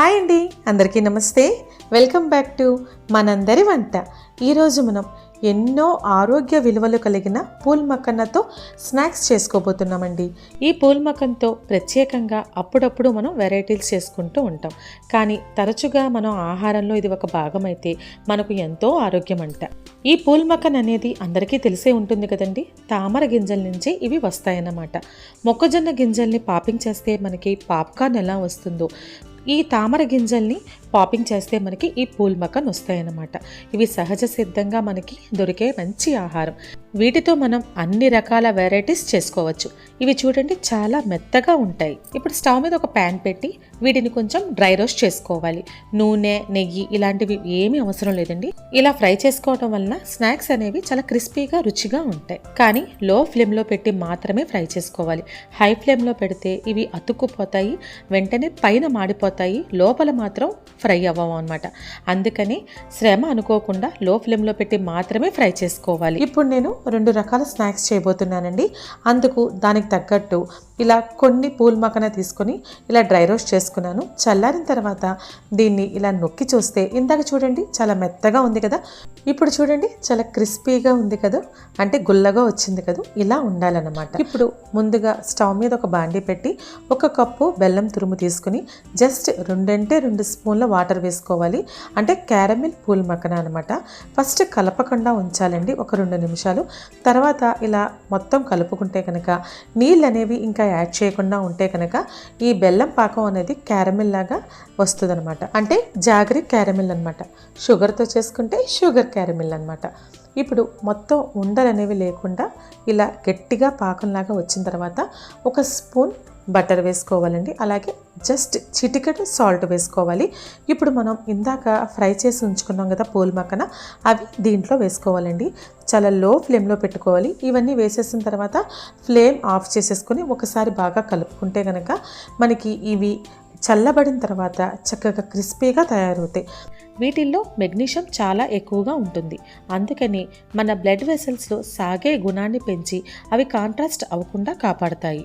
Hi అండి అందరికీ నమస్తే. వెల్కమ్ బ్యాక్ టు మనందరి వంట. ఈరోజు మనం ఎన్నో ఆరోగ్య విలువలు కలిగిన పూల్ మక్కన్నతో స్నాక్స్ చేసుకోబోతున్నామండి. ఈ పూల్ మక్కన్తో ప్రత్యేకంగా అప్పుడప్పుడు మనం వెరైటీస్ చేసుకుంటూ ఉంటాం. కానీ తరచుగా మనం ఆహారంలో ఇది ఒక భాగం అయితే మనకు ఎంతో ఆరోగ్యం అంట ఈ పూల్ మక్కన్ అనేది అందరికీ తెలిసే ఉంటుంది కదండి. తామర గింజల నుంచి ఇవి వస్తాయన్నమాట. మొక్కజొన్న గింజల్ని పాపింగ్ చేస్తే మనకి పాప్కార్న్ ఎలా వస్తుందో ఈ తామర గింజల్ని పాపింగ్ చేస్తే మనకి ఈ పూల్ మక్కన్ వస్తాయన్నమాట. ఇవి సహజ సిద్ధంగా మనకి దొరికే మంచి ఆహారం. వీటితో మనం అన్ని రకాల వెరైటీస్ చేసుకోవచ్చు. ఇవి చూడండి చాలా మెత్తగా ఉంటాయి. ఇప్పుడు స్టవ్ మీద ఒక ప్యాన్ పెట్టి వీటిని కొంచెం డ్రై రోస్ట్ చేసుకోవాలి. నూనె నెయ్యి ఇలాంటివి ఏమీ అవసరం లేదండి. ఇలా ఫ్రై చేసుకోవడం వలన స్నాక్స్ అనేవి చాలా క్రిస్పీగా రుచిగా ఉంటాయి. కానీ లో ఫ్లేమ్లో పెట్టి మాత్రమే ఫ్రై చేసుకోవాలి. హై ఫ్లేమ్లో పెడితే ఇవి అతుక్కుపోతాయి వెంటనే పైన మాడిపోతాయి లోపల మాత్రం ఫ్రై అవ్వము అనమాట అందుకని శ్రమ అనుకోకుండా లో ఫ్లేమ్లో పెట్టి మాత్రమే ఫ్రై చేసుకోవాలి. ఇప్పుడు నేను రెండు రకాల స్నాక్స్ చేయబోతున్నానండి. అందుకు దానికి తగ్గట్టు ఇలా కొన్ని పూల్ మకన తీసుకొని ఇలా డ్రై రోస్ట్ చేసుకున్నాను. చల్లారిన తర్వాత దీన్ని ఇలా నొక్కి చూస్తే ఇందాక చూడండి చాలా మెత్తగా ఉంది కదా. ఇప్పుడు చూడండి చాలా క్రిస్పీగా ఉంది కదా. అంటే గుల్లగా వచ్చింది కదా. ఇలా ఉండాలన్నమాట. ఇప్పుడు ముందుగా స్టవ్ మీద ఒక బాండీ పెట్టి ఒక కప్పు బెల్లం తురుము తీసుకుని జస్ట్ రెండంటే రెండు స్పూన్ల వాటర్ వేసుకోవాలి. అంటే క్యారమిల్ పూల్ మక్కన అనమాట ఫస్ట్ కలపకుండా ఉంచాలండి ఒక రెండు నిమిషాలు. తర్వాత ఇలా మొత్తం కలుపుకుంటే కనుక నీళ్ళు అనేవి ఇంకా యాడ్ చేయకుండా ఉంటే కనుక ఈ బెల్లం పాకం అనేది క్యారమిల్ లాగా వస్తుంది అనమాట అంటే జాగరి క్యారమిల్ అనమాట షుగర్తో చేసుకుంటే షుగర్ క్యారమిల్ అనమాట ఇప్పుడు మొత్తం ఉండలు అనేవి లేకుండా ఇలా గట్టిగా పాకంలాగా వచ్చిన తర్వాత ఒక స్పూన్ బటర్ వేసుకోవాలండి. అలాగే జస్ట్ చిటికెడు సాల్ట్ వేసుకోవాలి. ఇప్పుడు మనం ఇందాక ఫ్రై చేసి ఉంచుకున్నాం కదా పూల్ మక్కన అవి దీంట్లో వేసుకోవాలండి. చాలా లో ఫ్లేమ్లో పెట్టుకోవాలి. ఇవన్నీ వేసేసిన తర్వాత ఫ్లేమ్ ఆఫ్ చేసేసుకొని ఒకసారి బాగా కలుపుకుంటే కనుక మనకి ఇవి చల్లబడిన తర్వాత చక్కగా క్రిస్పీగా తయారవుతాయి. వీటిల్లో మెగ్నీషియం చాలా ఎక్కువగా ఉంటుంది. అందుకని మన బ్లడ్ వెసల్స్లో సాగే గుణాన్ని పెంచి అవి కాంట్రాస్ట్ అవ్వకుండా కాపాడతాయి.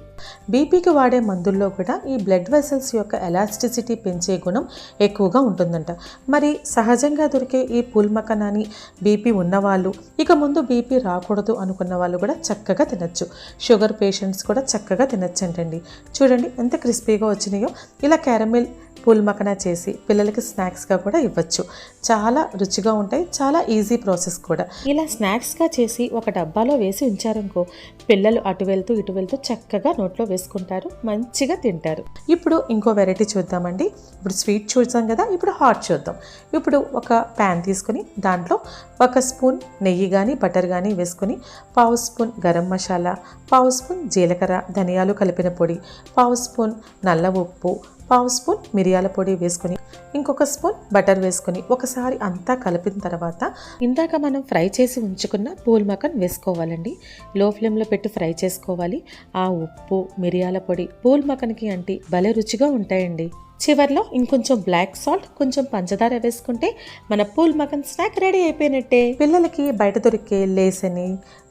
బీపీకి వాడే మందుల్లో కూడా ఈ బ్లడ్ వెసల్స్ యొక్క ఎలాస్టిసిటీ పెంచే గుణం ఎక్కువగా ఉంటుందంట. మరి సహజంగా దొరికే ఈ పుల్మకనాని బీపీ ఉన్నవాళ్ళు ఇక ముందు బీపీ రాకూడదు అనుకున్న వాళ్ళు కూడా చక్కగా తినచ్చు. షుగర్ పేషెంట్స్ కూడా చక్కగా తినచ్చంటండి. చూడండి ఎంత క్రిస్పీగా వచ్చినాయో. ఇలా క్యారమిల్ పూల్ చేసి పిల్లలకి స్నాక్స్గా కూడా ఇవ్వచ్చు. చాలా రుచిగా ఉంటాయి చాలా ఈజీ ప్రాసెస్ కూడా. ఇలా స్నాక్స్గా చేసి ఒక డబ్బాలో వేసి ఉంచారనుకో పిల్లలు అటు వెళ్తూ ఇటు వెళ్తూ చక్కగా నోట్లో వేసుకుంటారు మంచిగా తింటారు. ఇప్పుడు ఇంకో వెరైటీ చూద్దామండి. ఇప్పుడు స్వీట్ చూసాం కదా ఇప్పుడు హాట్ చూద్దాం. ఇప్పుడు ఒక ప్యాన్ తీసుకొని దాంట్లో ఒక స్పూన్ నెయ్యి కానీ బటర్ కానీ వేసుకుని పావు స్పూన్ గరం మసాలా పావు స్పూన్ జీలకర్ర ధనియాలు కలిపిన పొడి పావు స్పూన్ నల్ల ఉప్పు పావు స్పూన్ మిరియాల పొడి వేసుకొని ఇంకొక స్పూన్ బటర్ వేసుకొని ఒకసారి అంతా కలిపిన తర్వాత ఇందాక మనం ఫ్రై చేసి ఉంచుకున్న పూల్ మకన్ వేసుకోవాలండి. లో ఫ్లేమ్లో పెట్టి ఫ్రై చేసుకోవాలి. ఆ ఉప్పు మిరియాల పొడి పూల్ మకన్కి అంటే భలే రుచిగా ఉంటాయండి. చివర్లో ఇంకొంచెం బ్లాక్ సాల్ట్ కొంచెం పంచదార వేసుకుంటే మన పూల్ మకన్ స్నాక్ రెడీ అయిపోయినట్టే. పిల్లలకి బయట దొరికే లేస్ అని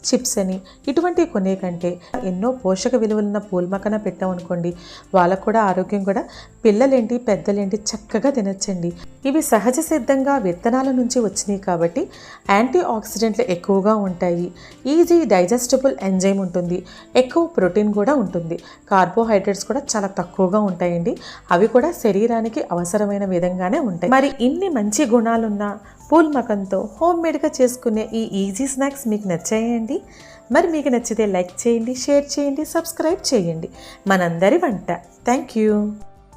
చిప్స్ అని ఇటువంటివి కొనే కంటే ఎన్నో పోషక విలువలున్న పూల్ మకన పెట్టామనుకోండి వాళ్ళకు కూడా ఆరోగ్యం కూడా పిల్లలేంటి పెద్దలేంటి చక్కగా తినచ్చండి. ఇవి సహజ సిద్ధంగా విత్తనాల నుంచి వచ్చినాయి కాబట్టి యాంటీ ఆక్సిడెంట్లు ఎక్కువగా ఉంటాయి. ఈజీ డైజెస్టబుల్ ఎంజైమ్ ఉంటుంది. ఎక్కువ ప్రోటీన్ కూడా ఉంటుంది. కార్బోహైడ్రేట్స్ కూడా చాలా తక్కువగా ఉంటాయండి. అవి కూడా శరీరానికి అవసరమైన విధంగానే ఉంటాయి. మరి ఇన్ని మంచి గుణాలున్న పూల్ మకంతో హోమ్ మేడ్గా చేసుకునే ఈ ఈజీ స్నాక్స్ మీకు నచ్చాయండి? మరి మీకు నచ్చితే లైక్ చేయండి షేర్ చేయండి సబ్స్క్రైబ్ చేయండి. మనందరి వంట. Thank you.